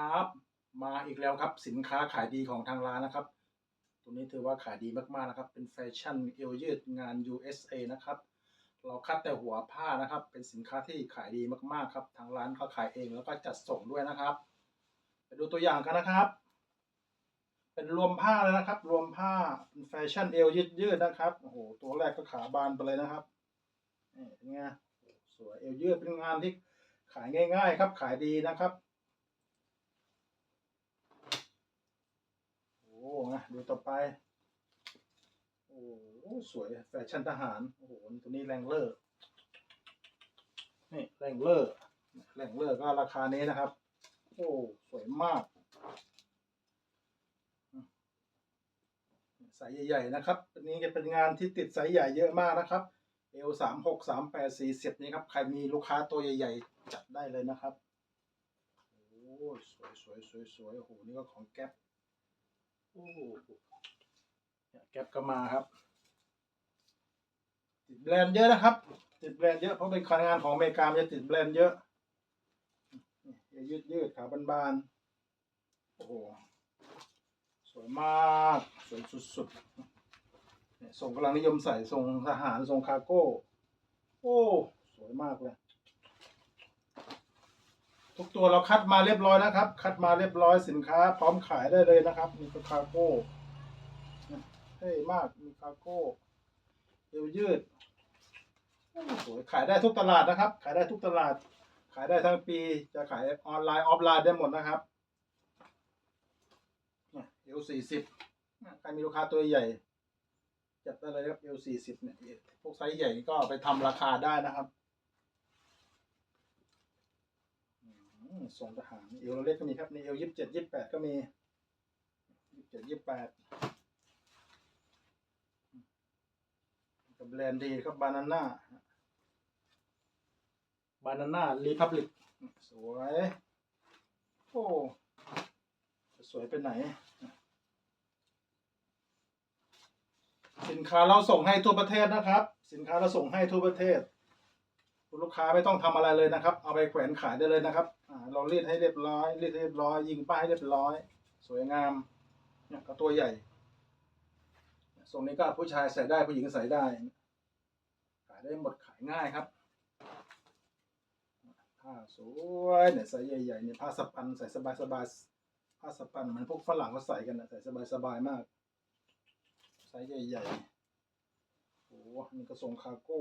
ครับ มาอีกแล้วครับสินค้าขายดีของทางร้านนะครับ ตัวนี้ถือว่าขายดีมากๆนะครับ เป็นแฟชั่นเอวยืดงาน USA นะครับ เราคัดแต่หัวผ้านะครับ เป็นสินค้าที่ขายดีมากๆครับ ทางร้านเขาขายเองแล้วก็จัดส่งด้วยนะครับ ไปดูตัวอย่างกันนะครับ เป็นรวมผ้าเลยนะครับ รวมผ้าเป็นแฟชั่นเอวยืดยืดๆนะครับโอ้โหตัวแรกก็ขาบานไปเลยนะครับนี่เป็นไงสวยเอวยืดเป็นงานที่ขายง่าย ๆ ครับขายดีนะครับ โอ้นะดูต่อไป โอ้สวยแฟชั่นทหาร โอ้โหตัวนี้แรงเลอร์นี่แรงเลอร์แรงเลอร์ก็ราคานี้นะครับ โอ้สวยมากสายใหญ่ๆนะครับอันนี้จะเป็นงานที่ติดสายใหญ่เยอะมากนะครับเอลสามหกสามแปดสี่สิบนี้ครับ ใครมีลูกค้าตัวใหญ่ๆ จัดได้เลยนะครับ โอ้สวยสวยสวยสวยโอ้โห นี่ก็ของแก๊ป โอ้เนี่ยแก๊ปก็มาครับ ติดแบรนด์เยอะนะครับ ติดแบรนด์เยอะเพราะเป็นการงานของอเมริกามันจะติดแบรนด์เยอะยืดยืดขาบานๆโอ้โหสวยมากสวยสุดๆเนี่ยทรงกำลังนิยมใส่ทรงทหารทรงคารโก้ โอ้ สวยมากเลย ทุกตัวเราคัดมาเรียบร้อยนะครับ คัดมาเรียบร้อยสินค้า พร้อมขายได้เลยนะครับ มีคาโก้นะเท่มากมีคาโก้เอวยืดสวยขายได้ทุกตลาดนะครับ ขายได้ทุกตลาด ขายได้ทั้งปี จะขายออนไลน์ออฟไลน์ได้หมดนะครับเอวสี่สิบใครมีลูกค้าตัวใหญ่จัดได้เลยครับเอลสี่สิบเนี่ยพวกไซส์ใหญ่ก็ไปทำราคาได้นะครับอืม ส่งทหารเอลเล็กก็มีครับนี่เอลยี่สิบเจ็ดยี่สิบแปดก็มียี่สิบเจ็ดยี่สิบแปดกับแบรนด์ดีครับบานาน่าบานาน่ารีพับลิกสวย โอ้สวยไปไหน สินค้าเราส่งให้ทั่วประเทศนะครับ สินค้าเราส่งให้ทั่วประเทศ คุณลูกค้าไม่ต้องทำอะไรเลยนะครับ เอาไปแขวนขายได้เลยนะครับ เรารีดให้เรียบร้อยรีดให้เรียบร้อย ยิงป้ายให้เรียบร้อย สวยงามเนี่ยก็ตัวใหญ่ทรงนี้ก็ผู้ชายใส่ได้ผู้หญิงใส่ได้ขายได้หมดขายง่ายครับผ้าสวยเนี่ยใส่ใหญ่ๆเนี่ยผ้าสปันใส่สบายๆผ้าสปันมันพวกฝรั่งเขาใส่กันนะใส่สบายๆมากไซส์ใหญ่ๆโอ้โหนี่ก็ส่งคาร์โก้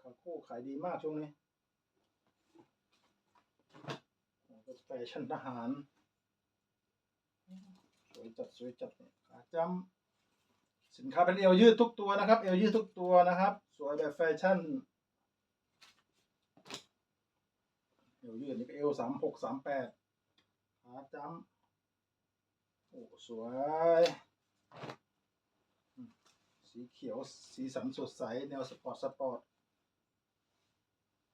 คาร์โก้ขายดีมากช่วงนี้ แฟชั่นทหาร สวยจัดสวยจัดเนี่ยขาจำสินค้าเป็นเอวยืดทุกตัวนะครับ เอวยืดทุกตัวนะครับ สวยแบบแฟชั่น เอวยืดนี่ก็เอวสามหกสามแปดขาจำโอ้สวย สีเขียวสีสันสดใส แนวสปอร์ตสปอร์ต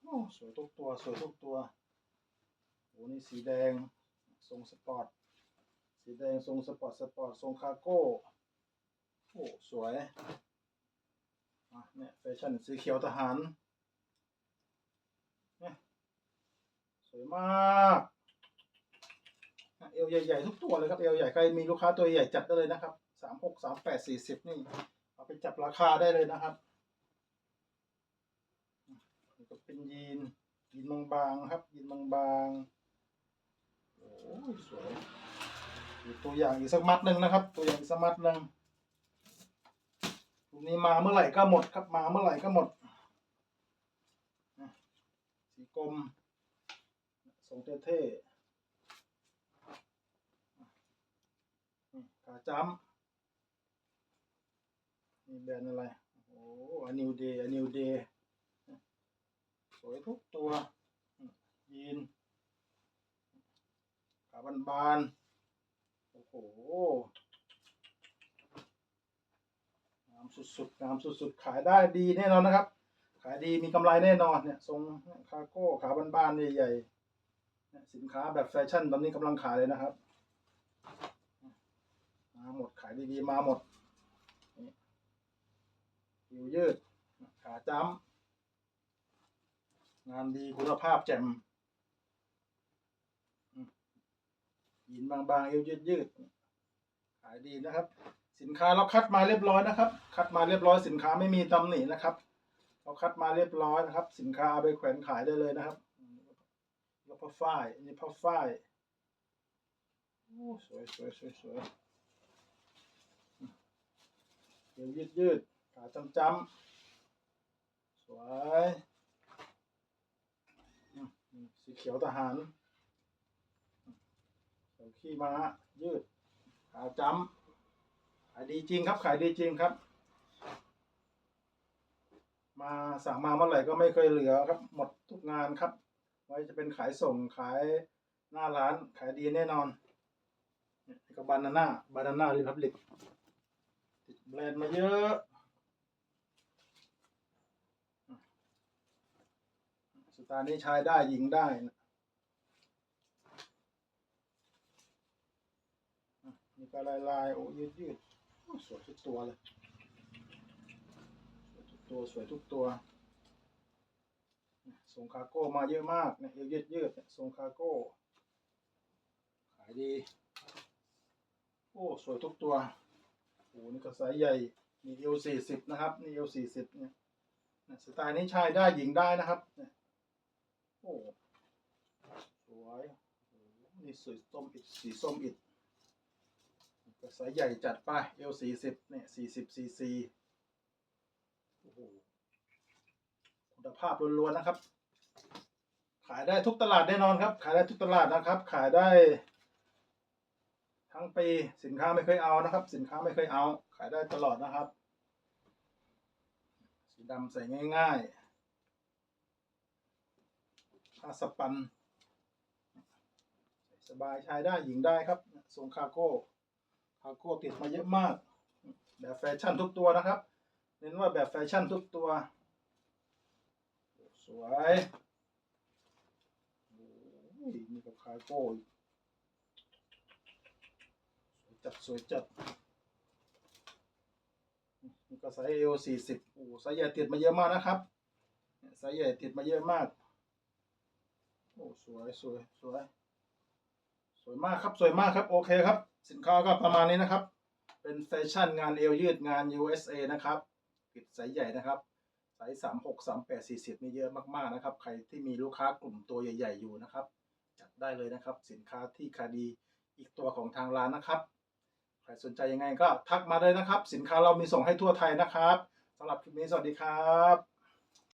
โอ้สวยทุกตัว สวยทุกตัว โอ้นี่สีแดงทรงสปอร์ต สีแดงทรงสปอร์ตสปอร์ตทรงคาร์โก้โอ้สวยอะเนี่ยแฟชั่นสีเขียวทหารเนี่ยสวยมากเอวใหญ่ๆทุกตัวเลยครับเอวใหญ่ใครมีลูกค้าตัวใหญ่จัดได้เลยนะครับสามหกสามแปดสี่สิบนี่เอาไปจับราคาได้เลยนะครับก็เป็นยีนยีนบางๆครับยีนบางๆ สวยตัวอย่างอีกสักมัดหนึ่งนะครับ ตัวอย่างอีกสักมัดหนึ่งนี้มาเมื่อไหร่ก็หมดครับ มาเมื่อไหร่ก็หมดสีกรมทรงเท่ๆขาจ้ำนี่แบรนด์อะไร โอ้อนิวเดย์อนิวเดย์สวยทุกตัวยีนาบานบาน โอ้โหงามสุดๆงามสุดๆ ขายได้ดีแน่นอนนะครับ ขายดีมีกำไรแน่นอนเนี่ยทรงคาร์โก้ขาบานบานๆใหญ่ๆสินค้าแบบแฟชั่นตอนนี้กำลังขายเลยนะครับ มาหมดขายดีๆ มาหมดผิวยืด ขาจ้ำงานดีคุณภาพแจ่ม ยีนบางๆเอวยืดยืดๆขายดีนะครับ สินค้าเราคัดมาเรียบร้อยนะครับ คัดมาเรียบร้อยสินค้าไม่มีตำหนินะครับ เราคัดมาเรียบร้อยนะครับ สินค้าเอาไปแขวนขายได้เลยนะครับแล้วผ้าฝ้ายอันนี้ผ้าฝ้ายโอ้สวยสวยสวยสวยเอวยืดยืดขาจำจำสวยสีเขียวทหาร ขี้ม้ายืดขาจำขายดีจริงครับ ขายดีจริงครับ มาสั่งมาเมื่อไหร่ก็ไม่เคยเหลือครับ หมดทุกงานครับไว้จะเป็นขายส่งขายหน้าร้านขายดีแน่นอนนี่ยนี่ก็บานาน่าบานาน่ารีพับลิกติดแบรนด์มาเยอะสไตล์นี้ชายได้หญิงได้นะอะนี่ ก็ลายลายๆโอ้ยืดยืดๆโอ้สวยทุกตัวเลยสวยทุกตัวสวยทุกตัวส่งคาร์โก้มาเยอะมากเนี่ยเอวยืดยืดๆเนี่ยส่งคาร์โก้ ขายดี โอ้สวยทุกตัวโอ้นี่ก็ไซส์ใหญ่มีเอวสี่สิบนะครับนี่เอวสี่สิบเนี่ยสไตล์นี้ชายได้หญิงได้นะครับเนี่ยโอ้สวยโอ้นี่สวยส้มอิดสีส้มอิด นี่ก็ไซส์ใหญ่จัดไปเอวสี่สิบเนี่ยสี่สิบซีซีโอ้โหคุณภาพล้วนๆนะครับ ขายได้ทุกตลาดแน่นอนครับ ขายได้ทุกตลาดนะครับ ขายได้ทั้งปีสินค้าไม่เคยเอานะครับ สินค้าไม่เคยเอา ขายได้ตลอดนะครับ สีดำใส่ง่ายๆผ้าสปัน สบายชายได้หญิงได้ครับทรงคาโก้ คาโก้ติดมาเยอะมาก แบบแฟชั่นทุกตัวนะครับ เน้นว่าแบบแฟชั่นทุกตัว สวยโอ้ยนี่ก็คาโก้สวยจัดสวยจัดนี่ก็ไซส์เอลสี่สิบโอ้ไซส์ใหญ่ติดมาเยอะมากนะครับเนี่ยไซส์ใหญ่ติดมาเยอะมากโอ้สวยสวยสวยสวยมากครับสวยมากครับ โอเคครับ สินค้าก็ประมาณนี้นะครับ เป็นแฟชั่นงานเอวยืดงาน USA นะครับปิดไซส์ใหญ่นะครับไซส์สามหกสามแปดสี่สิบนี่เยอะมากๆนะครับ ใครที่มีลูกค้ากลุ่มตัวใหญ่ ๆ อยู่นะครับ จัดได้เลยนะครับ สินค้าที่คาดีอีกตัวของทางร้านนะครับ ใครสนใจยังไงก็ทักมาเลยนะครับ สินค้าเรามีส่งให้ทั่วไทยนะครับสำหรับคลิปนี้สวัสดีครับ